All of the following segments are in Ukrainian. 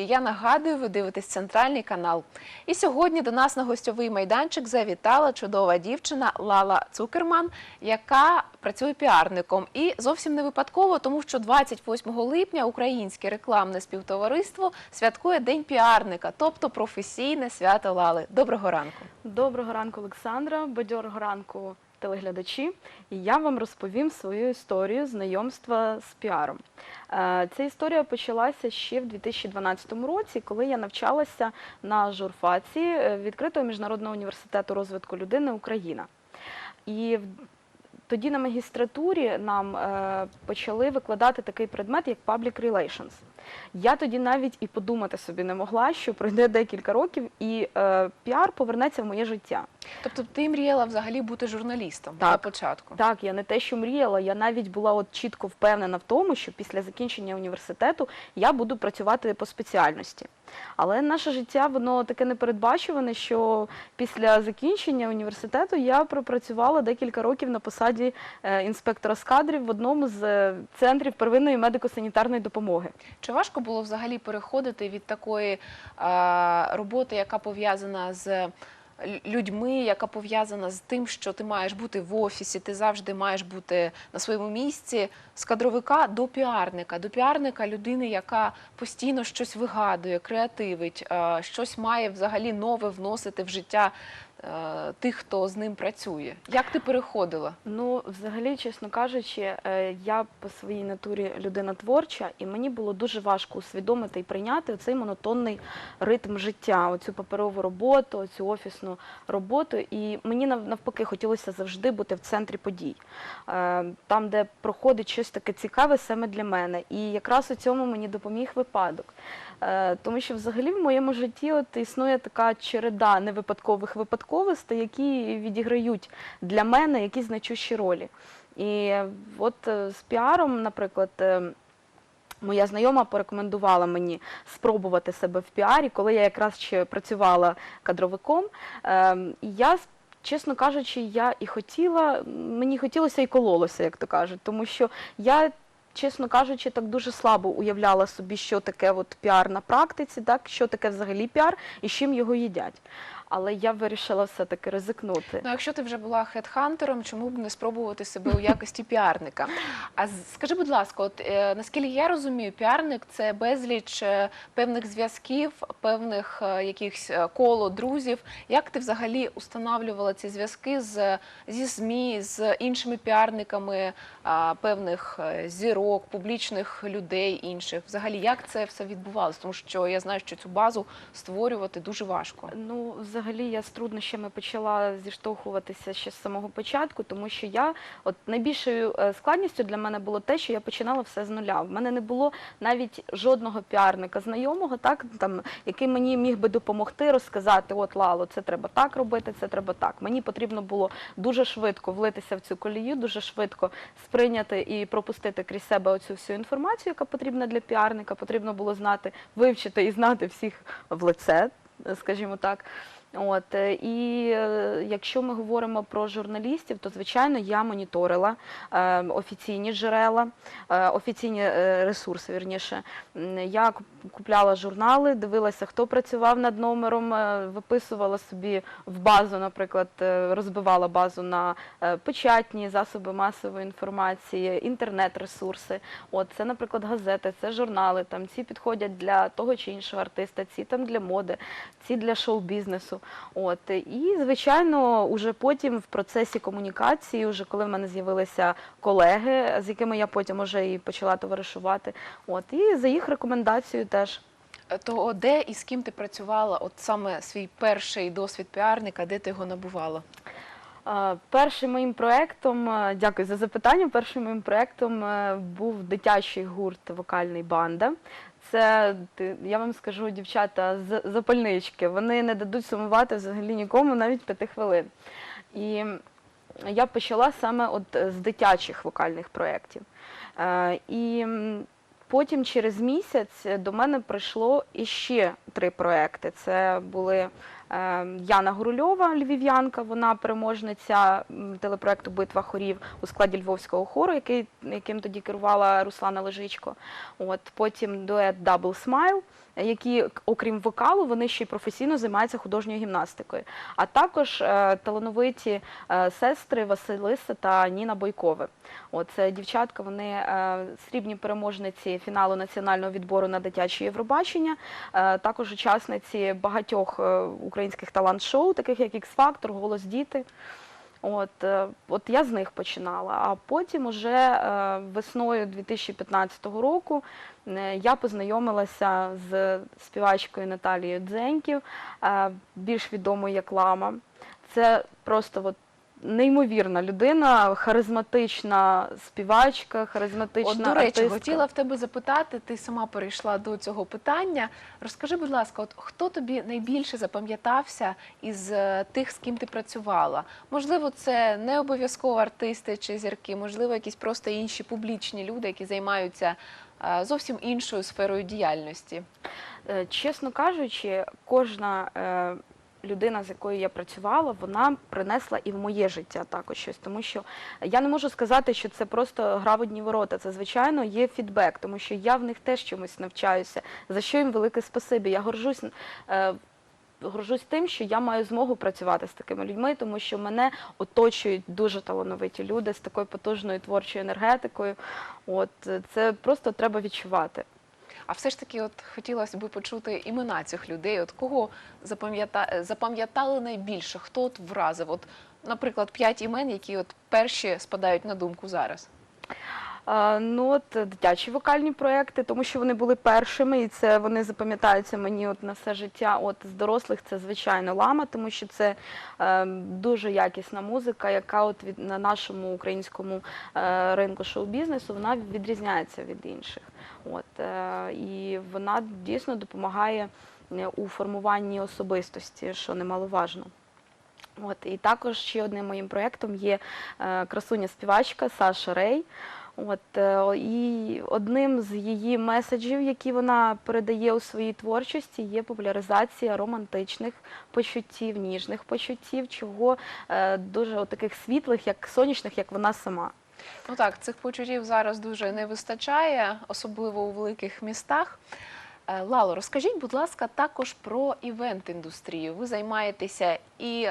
Я нагадую, ви дивитесь центральний канал. І сьогодні до нас на гостьовий майданчик завітала чудова дівчина Лала Цукерман, яка працює піарником. І зовсім не випадково, тому що 28 липня Українське рекламне співтовариство святкує День піарника, тобто професійне свято Лали. Доброго ранку. Доброго ранку, Олександра. Бадьорого ранку, телеглядачі. І я вам розповім свою історію знайомства з піаром. Е, Ця історія почалася ще в 2012 році, коли я навчалася на журфаці е, відкритого міжнародного університету розвитку людини Україна. І тоді на магістратурі нам е, почали викладати такий предмет, як Public Relations. Я тоді навіть і подумати собі не могла, що пройде декілька років, і е, піар повернеться в моє життя. Тобто ти мріяла взагалі бути журналістом Так. на початку. Так, я не те, що мріяла, я навіть була от чітко впевнена в тому, що після закінчення університету я буду працювати по спеціальності. Але наше життя воно таке непередбачуване, що після закінчення університету я пропрацювала декілька років на посаді е, інспектора з кадрів в одному з е, центрів первинної медико-санітарної допомоги. Чи важко було взагалі переходити від такої а, роботи, яка пов'язана з людьми, яка пов'язана з тим, що ти маєш бути в офісі, ти завжди маєш бути на своєму місці, з кадровика до піарника, до піарника людини, яка постійно щось вигадує, креативить, а, щось має взагалі нове вносити в життя тих, хто з ним працює. Як ти переходила? Ну, взагалі, чесно кажучи, е, я по своїй натурі людина творча, і мені було дуже важко усвідомити і прийняти цей монотонний ритм життя, оцю паперову роботу, оцю офісну роботу. І мені навпаки хотілося завжди бути в центрі подій, е, там, де проходить щось таке цікаве саме для мене. І якраз у цьому мені допоміг випадок. Е, Тому що взагалі в моєму житті от існує така череда невипадкових випадковостей, які відіграють для мене якісь значущі ролі. І от е, з піаром, наприклад, е, моя знайома порекомендувала мені спробувати себе в піарі, коли я якраз ще працювала кадровиком. Е, я Чесно кажучи, я і хотіла, мені хотілося і кололося, як то кажуть, тому що я чесно кажучи, так дуже слабо уявляла собі, що таке от піар на практиці, так що таке взагалі піар і з чим його їдять. Але я вирішила все-таки ризикнути. Ну, якщо ти вже була хедхантером, чому б не спробувати себе у якості піарника? А скажи, будь ласка, от е, наскільки я розумію, піарник це безліч е, певних зв'язків, певних е, якихось е, коло друзів. Як ти взагалі установлювала ці зв'язки з зі ЗМІ, з іншими піарниками певних е, зірок, публічних людей інших? Взагалі, як це все відбувалося? Тому що я знаю, що цю базу створювати дуже важко. Ну, взагалі, я з труднощами почала зіштовхуватися ще з самого початку, тому що я, от найбільшою е, складністю для мене було те, що я починала все з нуля. В мене не було навіть жодного піарника знайомого, так там, який мені міг би допомогти розказати: от Лало, це треба так робити, це треба так. Мені потрібно було дуже швидко влитися в цю колію, дуже швидко сприйняти і пропустити крізь себе оцю всю інформацію, яка потрібна для піарника. Потрібно було знати, вивчити і знати всіх в лице, скажімо так. От е, і е, якщо ми говоримо про журналістів, то звичайно я моніторила е, офіційні джерела, офіційні ресурси. Вірніше, я купляла журнали, дивилася, хто працював над номером, виписувала собі в базу, наприклад, розбивала базу на печатні засоби масової інформації, інтернет-ресурси. От це, наприклад, газети, це журнали. Там ці підходять для того чи іншого артиста, ці там для моди, ці для шоу-бізнесу. От і звичайно, уже потім в процесі комунікації, уже коли в мене з'явилися колеги, з якими я потім уже і почала товаришувати. От і за їх рекомендацією теж. Е, То де і з ким ти працювала? От саме свій перший досвід піарника, де ти його набувала? Е, Першим моїм проєктом, е, дякую за запитання. Першим моїм проєктом був дитячий гурт вокальний банда. Це я вам скажу, дівчата запальнички. Вони не дадуть сумувати взагалі нікому навіть п'яти хвилин. І я почала саме от е, з дитячих вокальних проєктів. Е, І потім через місяць до мене прийшло іще три проекти. Це були Яна Горульова, львів'янка, вона переможниця телепроекту Битва хорів у складі Львовського хору, який, яким тоді керувала Руслана Лежичко. От, потім дует Double Smile, які, окрім вокалу, вони ще й професійно займаються художньою гімнастикою. А також е, талановиті е, сестри Василиса та Ніна Бойкове. От дівчатка, вони е, срібні переможниці фіналу національного відбору на дитяче Євробачення, також учасниці багатьох українських талант-шоу, таких як X-Factor, Голос діти. От, е, от я з них починала. А потім, уже е, весною 2015 року, е, я познайомилася з співачкою Наталією Дзеньків, більш відомою як Лама. Це просто от неймовірна людина, харизматична співачка, харизматична От, до речі, артистка. хотіла в тебе запитати, ти сама перейшла до цього питання. Розкажи, будь ласка, от хто тобі найбільше запам'ятався із е, тих, з ким ти працювала? Можливо, це не обов'язково артисти чи зірки, можливо, якісь просто інші публічні люди, які займаються е, зовсім іншою сферою діяльності. Е, Чесно кажучи, кожна людина, з якою я працювала, вона принесла і в моє життя також щось. Тому що я не можу сказати, що це просто гра в одні ворота. Це, звичайно, є фідбек, тому що я в них теж чомусь навчаюся, за що їм велике спасибі. Я горжусь. Е, Горжусь тим, що я маю змогу працювати з такими людьми, тому що мене оточують дуже талановиті люди з такою потужною творчою енергетикою. От е, це просто треба відчувати. А все ж таки, от хотілося б почути імена цих людей. От кого запам'ята... запам'ятали найбільше? Хто от вразив? От, наприклад, п'ять імен, які от перші спадають на думку зараз. Ну, от е, дитячі вокальні проекти, тому що вони були першими, і це вони запам'ятаються мені от на все життя. От з дорослих це звичайно лама, тому що це е, дуже якісна музика, яка от від на нашому українському е, ринку шоу-бізнесу вона відрізняється від інших. От е, і вона дійсно допомагає е, у формуванні особистості, що немаловажно. От і також ще одним моїм проєктом є е, красуня співачка Саша Рей. От е, і одним з її меседжів, які вона передає у своїй творчості, є популяризація романтичних почуттів, ніжних почуттів, чого е, дуже таких світлих, як сонячних, як вона сама. Ну так, цих почуттів зараз дуже не вистачає, особливо у великих містах. Е, Лало, розкажіть, будь ласка, також про івент-індустрію. Ви займаєтеся і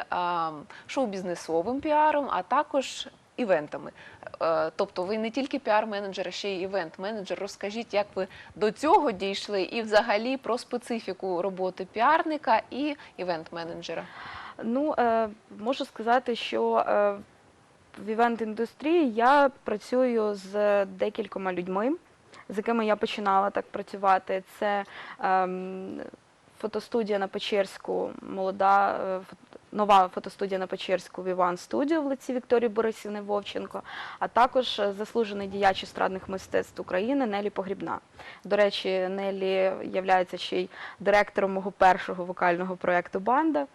шоу-бізнесовим піаром, а також івентами. Е, Тобто ви не тільки піар-менеджер, а ще й івент-менеджер. Розкажіть, як ви до цього дійшли, і взагалі про специфіку роботи піарника і івент-менеджера. Ну, е, можу сказати, що е, в івент-індустрії я працюю з декількома людьми, з якими я починала так працювати. Це ем, фотостудія на Печерську, молода нова фотостудія на Печерську Віван Студіо в лиці Вікторії Борисівни Вовченко, а також заслужений діяч естрадних мистецтв України Нелі Погрібна. До речі, Нелі є ще й директором мого першого вокального проєкту Банда.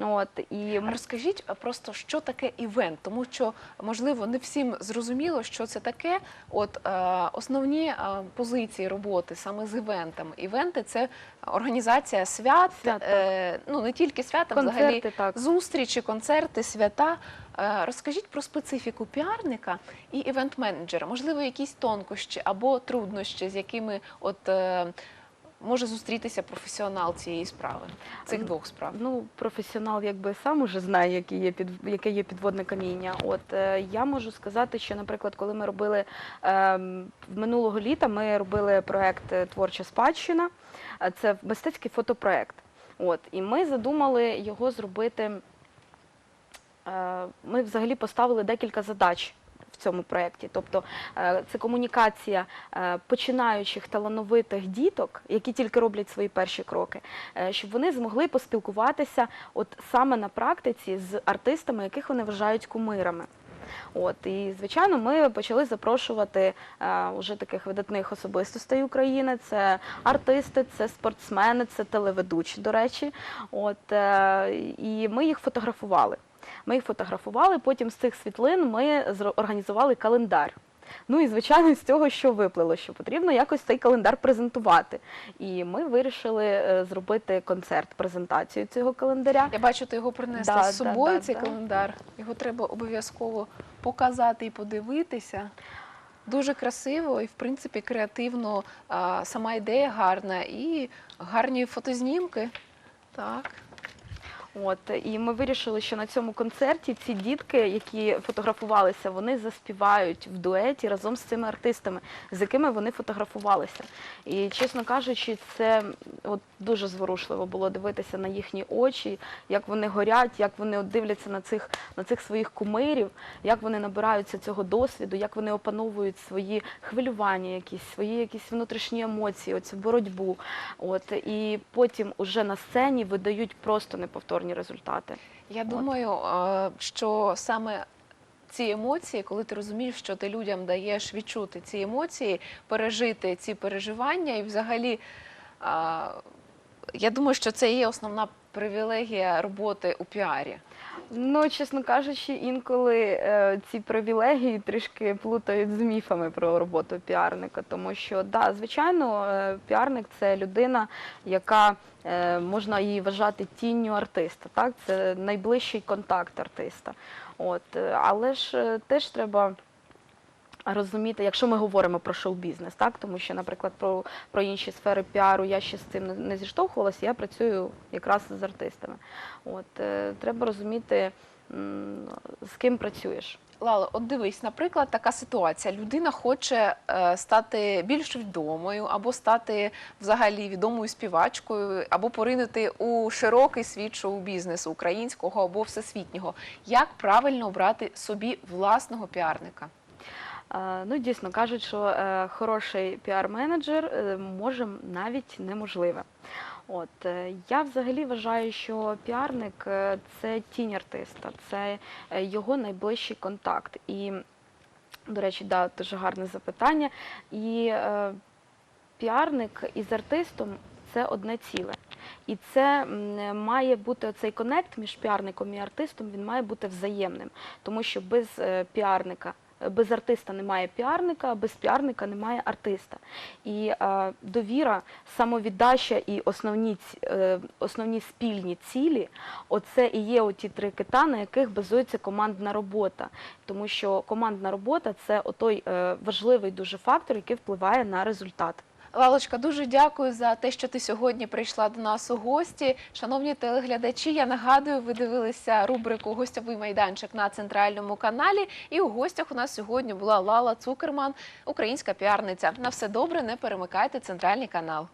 От і Розкажіть просто, що таке івент, тому що можливо не всім зрозуміло, що це таке. От е, основні е, позиції роботи саме з івентами. Івенти це організація свят, Свят, е, ну не тільки свят, а взагалі так. зустрічі, концерти, свята. Е, Розкажіть про специфіку піарника і івент-менеджера. Можливо, якісь тонкощі або труднощі, з якими от е, може зустрітися професіонал цієї справи, цих двох справ. Ну, професіонал якби сам уже знає, які є під, яке є підводне каміння. От е, я можу сказати, що, наприклад, коли ми робили е, минулого літа, ми робили проект е, Творча спадщина. Е, Це мистецький фотопроект. От, і ми задумали його зробити. Ми взагалі поставили декілька задач. Цьому проєкті, тобто е, це комунікація е, починаючих талановитих діток, які тільки роблять свої перші кроки, е, щоб вони змогли поспілкуватися от саме на практиці з артистами, яких вони вважають кумирами. От і звичайно, ми почали запрошувати е, уже таких видатних особистостей України. Це артисти, це спортсмени, це телеведучі, до речі. От е, і ми їх фотографували. Ми їх фотографували. Потім з цих світлин ми організували календар. Ну і звичайно, з цього що виплило, що потрібно якось цей календар презентувати. І ми вирішили е, зробити концерт, презентацію цього календаря. Я бачу, ти його принесла Да, з собою, да, да, цей да. календар. Його треба обов'язково показати і подивитися. дуже красиво і, в принципі, креативно. Сама ідея гарна і гарні фотознімки. Так. От і ми вирішили, що на цьому концерті ці дітки, які фотографувалися, вони заспівають в дуеті разом з цими артистами, з якими вони фотографувалися. І чесно кажучи, це от дуже зворушливо було дивитися на їхні очі, як вони горять, як вони от дивляться на цих на цих своїх кумирів, як вони набираються цього досвіду, як вони опановують свої хвилювання, якісь свої якісь внутрішні емоції, оцю боротьбу. От і потім уже на сцені видають просто неповторні результати. Я думаю, е, що саме ці емоції, коли ти розумієш, що ти людям даєш відчути ці емоції, пережити ці переживання, і взагалі, я думаю, що це є основна привілегія роботи у піарі. Ну, чесно кажучи, інколи е, ці привілегії трішки плутають з міфами про роботу піарника, тому що да, звичайно, е, піарник це людина, яка е, можна її вважати тінню артиста. Так, це найближчий контакт артиста. От, е, але ж е, теж треба. Розуміти, якщо ми говоримо про шоу-бізнес, так тому що, наприклад, про, про інші сфери піару я ще з цим не, зіштовхувалася, я працюю якраз з артистами. От е, треба розуміти, з ким працюєш. Лало, от дивись, наприклад, така ситуація. Людина хоче е, стати більш відомою, або стати взагалі відомою співачкою, або поринути у широкий світ шоу-бізнесу українського або всесвітнього. Як правильно обрати собі власного піарника? Ну, дійсно кажуть, що е, хороший піар-менеджер е, може навіть неможливе. От е, я взагалі вважаю, що піарник це тінь артиста, це його найближчий контакт. І, до речі, да, дуже гарне запитання. І е, піарник із артистом це одне ціле. І це має бути цей конект між піарником і артистом, він має бути взаємним, тому що без піарника. Без артиста немає піарника, без піарника немає артиста. І е, довіра, самовіддача і основні, е, основні спільні цілі оце і є оті три кита, на яких базується командна робота. Тому що командна робота це отой е, важливий дуже фактор, який впливає на результат. Лалочка, дуже дякую за те, що ти сьогодні прийшла до нас у гості. Шановні телеглядачі, я нагадую, ви дивилися рубрику Гостьовий майданчик на центральному каналі. І у гостях у нас сьогодні була Лала Цукерман, українська піарниця. На все добре, не перемикайте центральний канал.